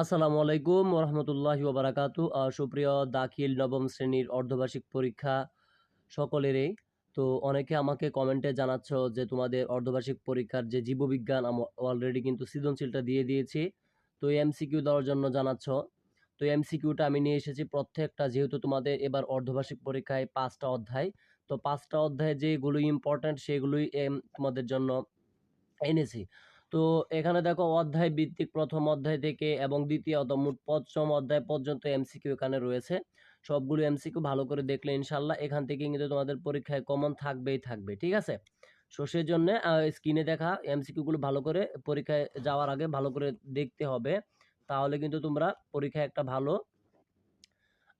আসসালামু আলাইকুম রহমতুল্লাহি ওবারাকাতু। সুপ্রিয় দাখিল নবম শ্রেণির অর্ধবার্ষিক পরীক্ষা সকলেরই। তো অনেকে আমাকে কমেন্টে জানাচ্ছ যে তোমাদের অর্ধবার্ষিক পরীক্ষার যে জীববিজ্ঞান অলরেডি কিন্তু সৃজনশীলটা দিয়ে দিয়েছি। তো এমসিকিউ দেওয়ার জন্য জানাচ্ছ। তো এমসিকিউটা আমি নিয়ে এসেছি প্রত্যেকটা, যেহেতু তোমাদের এবার অর্ধবার্ষিক পরীক্ষায় পাঁচটা অধ্যায়। তো পাঁচটা অধ্যায়ে যেগুলো ইম্পর্ট্যান্ট সেগুলোই তোমাদের জন্য এনেছি। তো এখানে দেখো অধ্যায় ভিত্তিক প্রথম অধ্যায় থেকে এবং দ্বিতীয়ত মোট পঞ্চম অধ্যায় পর্যন্ত এমসিকিউ এখানে রয়েছে। সবগুলো এমসিকিউ ভালো করে দেখলে ইনশাল্লাহ এখান থেকে কিন্তু তোমাদের পরীক্ষায় কমন থাকবেই থাকবে, ঠিক আছে? সো সেই জন্য স্ক্রিনে দেখা এমসিকিউগুলো ভালো করে পরীক্ষায় যাওয়ার আগে ভালো করে দেখতে হবে। তাহলে কিন্তু তোমরা পরীক্ষায় একটা ভালো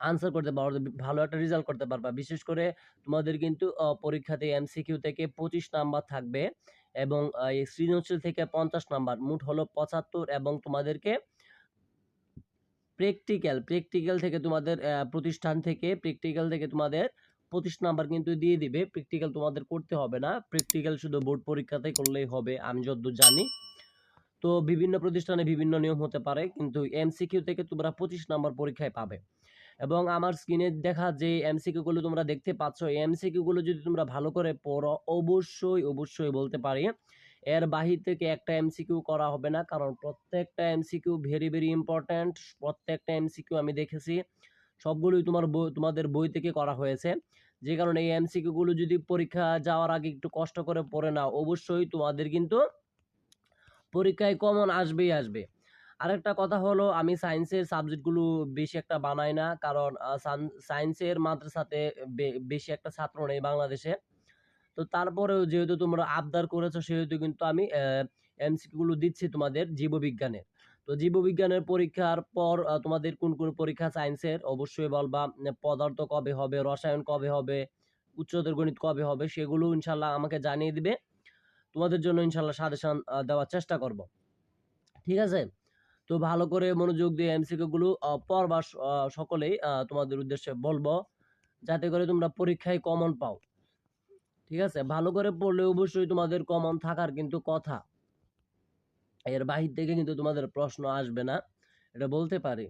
আনসার করতে পারবে ভালো একটা রেজাল্ট করতে পারবা। বিশেষ করে তোমাদের কিন্তু পরীক্ষাতে এমসিকিউ থেকে পঁচিশ নাম্বার থাকবে। এবং এই সৃজনশীল থেকে পঞ্চাশ নাম্বার। মোট হলো পঁচাত্তর এবং তোমাদেরকে প্র্যাকটিক্যাল প্র্যাকটিক্যাল থেকে তোমাদের প্রতিষ্ঠান থেকে প্র্যাকটিক্যাল থেকে তোমাদের পঁচিশ নাম্বার কিন্তু দিয়ে দিবে। প্র্যাকটিক্যাল তোমাদের করতে হবে না। প্র্যাকটিক্যাল শুধু বোর্ড পরীক্ষাতে করলেই হবে, আমি যতদূর জানি। তো বিভিন্ন প্রতিষ্ঠানে বিভিন্ন নিয়ম হতে পারে, কিন্তু এমসিকিউ থেকে তোমরা পঁচিশ নাম্বার পরীক্ষায় পাবে। এবং আমার স্ক্রিনে দেখা যে এমসিকিউগুলো তোমরা দেখতে পাচ্ছ, এই এমসিকিউগুলো যদি তোমরা ভালো করে পড়ো, অবশ্যই অবশ্যই বলতে পারি এর বাহির থেকে একটা এমসিকিউ করা হবে না। কারণ প্রত্যেকটা এমসিকিউ ভেরি ভেরি ইম্পর্ট্যান্ট প্রত্যেকটা এমসিকিউ আমি দেখেছি। সবগুলোই তোমার বই, তোমাদের বই থেকে করা হয়েছে। যে কারণে এই এমসিকিউগুলো যদি পরীক্ষা যাওয়ার আগে একটু কষ্ট করে পড়ে নাও, অবশ্যই তোমাদের কিন্তু পরীক্ষায় কমন আসবেই, আসবে। আরেকটা কথা হলো, আমি সায়েন্সের সাবজেক্টগুলো বেশি একটা বানাই না। কারণ সায়েন্সের মাদ্রাসাতে বেশি একটা ছাত্র নেই বাংলাদেশে। তো তারপরেও যেহেতু তোমরা আবদার করেছ, সেহেতু কিন্তু আমি এমসিকিউগুলো দিচ্ছি তোমাদের জীববিজ্ঞানের। তো জীববিজ্ঞানের পরীক্ষার পর তোমাদের কোন কোন পরীক্ষা সায়েন্সের অবশ্যই বলবা পদার্থ কবে হবে, রসায়ন কবে হবে, উচ্চতর গণিত কবে হবে, সেগুলো ইনশাল্লাহ আমাকে জানিয়ে দিবে। তোমাদের জন্য ইনশাল্লাহ সাজেশন দেওয়ার চেষ্টা করব। ঠিক আছে? তো ভালো করে মনোযোগ দিয়ে এমসিকিউগুলো পড়বা সকলেই তোমাদের উদ্দেশ্যে বলব, যাতে করে তোমরা পরীক্ষায় কমন পাও। ঠিক আছে? ভালো করে পড়লে অবশ্যই তোমাদের কমন থাকার কিন্তু কথা। এর বাহির থেকে কিন্তু তোমাদের প্রশ্ন আসবে না, এটা বলতে পারি।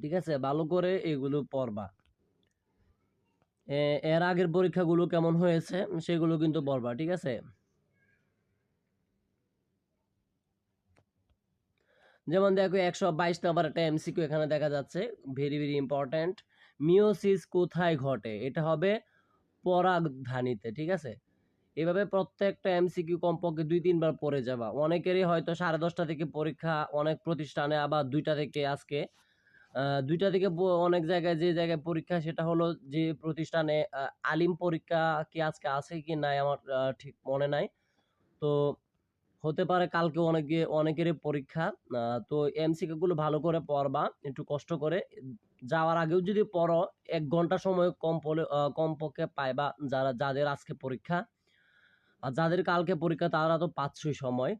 ঠিক আছে? ভালো করে এগুলো পড়বা। এর আগের পরীক্ষাগুলো কেমন হয়েছে, সেগুলো কিন্তু পড়বা, ঠিক আছে? যেমন দেখো একশো বাইশ নাম্বার একটা এমসিকিউ এখানে দেখা যাচ্ছে। ভেরি ভেরি ইম্পর্ট্যান্ট মিওসিস কোথায় ঘটে? এটা হবে পরাগধানীতে, ঠিক আছে? এভাবে প্রত্যেকটা এমসিকিউ কমপক্ষে দুই, তিনবার পড়ে যাবা। অনেকেরই হয়তো সাড়ে দশটা থেকে পরীক্ষা, অনেক প্রতিষ্ঠানে আবার দুইটা থেকে আজকে। দুইটা থেকে অনেক জায়গায় যে জায়গায় পরীক্ষা, সেটা হলো যে প্রতিষ্ঠানে আলিম পরীক্ষা কি আজকে আছে কি নাই আমার ঠিক মনে নাই। তো হতে পারে কালকে অনেকে, অনেকেরই পরীক্ষা। তো এমসিকিউগুলো ভালো করে পড়বা, একটু কষ্ট করে। যাওয়ার আগেও যদি পড়ো, এক ঘণ্টা সময় কম পড়ে কমপক্ষে পাইবা যারা, যাদের আজকে পরীক্ষা। আর যাদের কালকে পরীক্ষা, তারা তো পাচ্ছই সময়।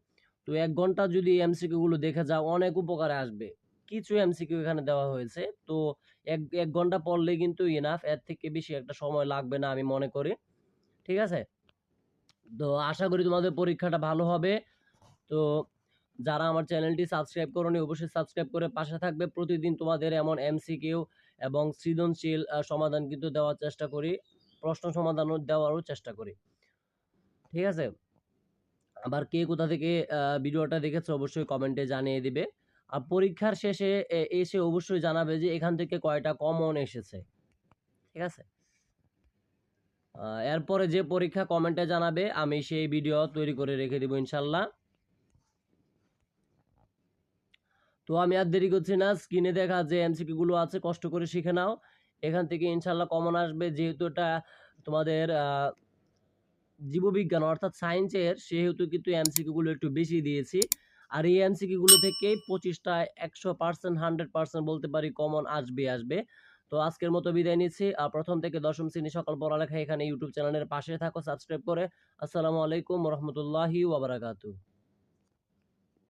তো এক ঘণ্টা যদি এমসিকিউগুলো দেখে যাও, অনেক উপকারে আসবে। কিছু এমসিকিউ এখানে দেওয়া হয়েছে। তো এক এক ঘণ্টা পড়লে কিন্তু ইনাফ এর থেকে বেশি একটা সময় লাগবে না আমি মনে করি। ঠিক আছে? তো আশা করি তোমাদের পরীক্ষাটা ভালো হবে। তো যারা আমার চ্যানেলটি সাবস্ক্রাইব করনি, অবশ্যই সাবস্ক্রাইব করে পাশে থাকবে। প্রতিদিন তোমাদের এমন এমসিকিউ এবং সৃজনশীল সমাধান কিন্তু দেওয়ার চেষ্টা করি, প্রশ্ন সমাধানও দেওয়ারও চেষ্টা করি। ঠিক আছে? আবার কে কোথা থেকে ভিডিওটা দেখেছে অবশ্যই কমেন্টে জানিয়ে দিবে। আর পরীক্ষার শেষে এসে অবশ্যই জানাবে যে এখান থেকে কয়টা কমন এসেছে। ঠিক আছে? এরপরে যে পরীক্ষা কমেন্টে জানাবে, আমি সেই ভিডিও তৈরি করে রেখে দিব ইনশাল্লাহ। তো আমি আর দেরি করছি না, স্ক্রিনে দেখা যে এমসিকিউ গুলো আছে, কষ্ট করে শিখে নাও। এখান থেকে ইনশাল্লাহ কমন আসবে, যেহেতু এটা তোমাদের জীববিজ্ঞান, অর্থাৎ সায়েন্সের সেহেতু কিন্তু এমসিকিউ গুলো একটু বেশি দিয়েছি। আর এই এমসিকিউ গুলো থেকেই পঁচিশটা একশো পার্সেন্ট হান্ড্রেড পার্সেন্ট বলতে পারি কমন আসবে আসবে। তো আজকের মতো বিদায় নিচ্ছি। আর প্রথম থেকে দশম শ্রেণি সকল পড়ালেখা এখানে ইউটিউব চ্যানেলের পাশে থাকো সাবস্ক্রাইব করে। আসসালামু আলাইকুম রহমতুল্লাহি ওবরাকাতু